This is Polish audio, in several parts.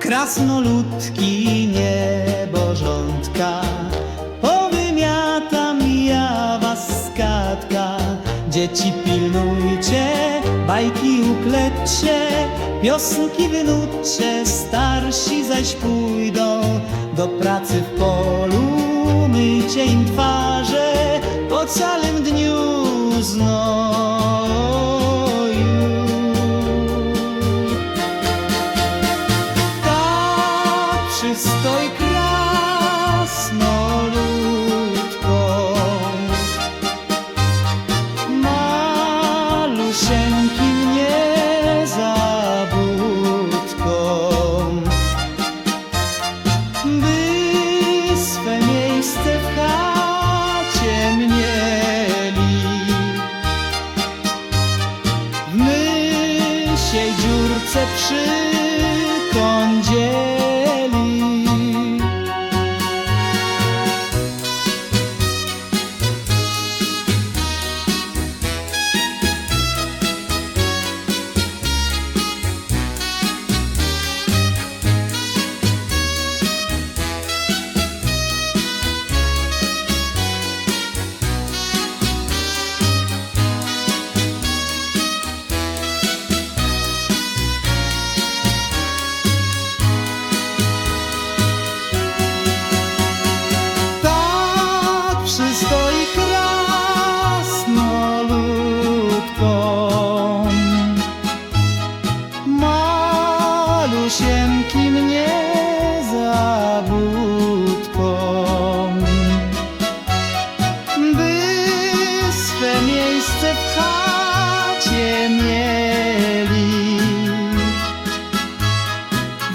Krasnoludki niebożątka Powymiatam ja was skatka Dzieci pilnujcie, bajki uklecie Piosenki wynucie, starsi zaś pójdą Do pracy w polu, Mycie im twarze po całym dniu znoju. Tak przystoj krasnolud.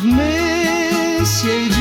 messieurs